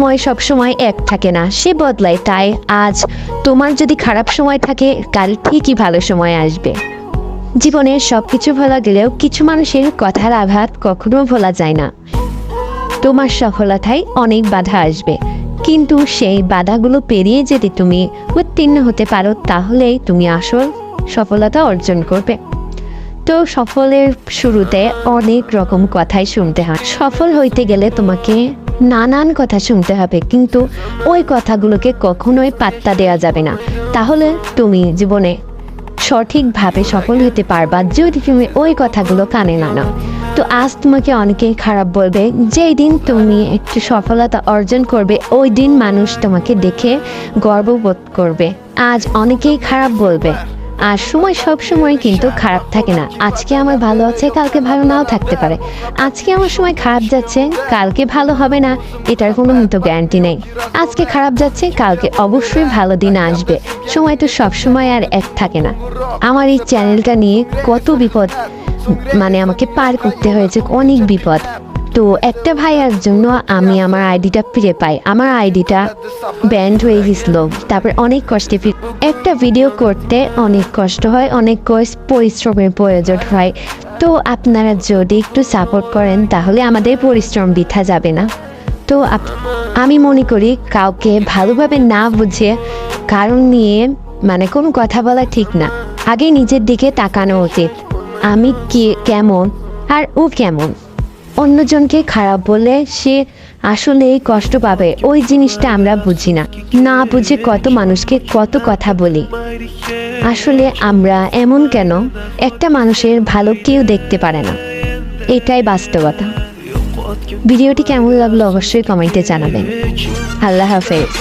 সময় সব সময় এক থাকে না, সে বদলায়। তাই আজ তোমার যদি খারাপ সময় থাকে, কাল ঠিকই ভালো সময় আসবে। জীবনে সব কিছু ভোলা গেলেও কিছু মানুষের কথার আঘাত কখনো ভোলা যায় না। তোমার সফলতায় অনেক বাধা আসবে। কিন্তু সেই বাধাগুলো পেরিয়ে যদি তুমি উত্তীর্ণ হতে পারো তাহলেই তুমি আসল সফলতা অর্জন করবে। তো সফলের শুরুতে অনেক রকম কথাই শুনতে হয়। সফল হইতে গেলে তোমাকে নানান কথা শুনতে হবে, কিন্তু ওই কথাগুলোকে কখনোই পাত্তা দেওয়া যাবে না। তাহলে তুমি জীবনে সঠিকভাবে সফল হতে পারবা যদি তুমি ওই কথাগুলো কানে না নাও। তো আজ তোমাকে অনেকেই খারাপ বলবে, যেই দিন তুমি একটু সফলতা অর্জন করবে, ওই দিন মানুষ তোমাকে দেখে গর্ববোধ করবে। আজ অনেকেই খারাপ বলবে আর সময় সব সময় কিন্তু খারাপ থাকে না। আজকে আমার ভালো আছে, কালকে ভালো নাও থাকতে পারে। আজকে আমার সময় খারাপ যাচ্ছে, কালকে ভালো হবে না, এটার কোনো মতো গ্যারান্টি নেই। আজকে খারাপ যাচ্ছে, কালকে অবশ্যই ভালো দিন আসবে। সময় তো সব সময় আর এক থাকে না। আমার এই চ্যানেলটা নিয়ে কত বিপদ মানে আমাকে পার করতে হয়েছে, অনেক বিপদ। তো একটা ভাইয়ার জন্য আমি আমার আইডিটা ফিরে পাই। আমার আইডিটা ব্যান্ড হয়ে গেছিল। তারপর অনেক কষ্টে একটা ভিডিও করতে অনেক কষ্ট হয়, অনেক পরিশ্রমের প্রয়োজন হয়। তো আপনারা যদি একটু সাপোর্ট করেন, তাহলে আমাদের পরিশ্রম বৃথা যাবে না। তো আমি মনে করি কাউকে ভালোভাবে না বুঝে কারণ নিয়ে মানে কোনো কথা বলা ঠিক না। আগে নিজের দিকে তাকানো উচিত। আমি কে কেমন আর ও কেমন? অন্যজনকে খারাপ বলে সে আসলেই কষ্ট পাবে। ওই জিনিসটা আমরা বুঝি না। না বুঝে কত মানুষকে কত কথা বলি। আসলে আমরা এমন কেন? একটা মানুষের ভালো কেউ দেখতে পারে না। এটাই বাস্তবতা। ভিডিওটি কেমন লাগল অবশ্যই কমেন্টে জানাবেন। আল্লাহ হাফেজ।